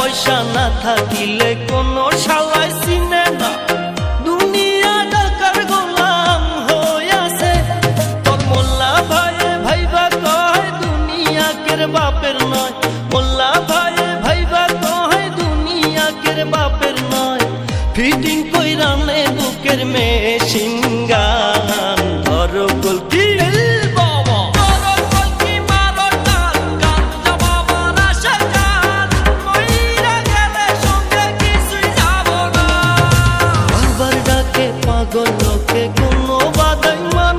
পয়সা না থাকিলে কোনো শালাই চিনে না দুনিয়া ডাকার গোলাম তোর মোল্লা ভাইয়ে ভাইবা কয়, দুনিয়া কের বাপের নয়। মোল্লা ভাইয়ে ভাইবা কয়, দুনিয়া কের বাপের নয়। ফিটিং কইরা নে বুকের মেশিন গো লোকে কোনো বাদাই মা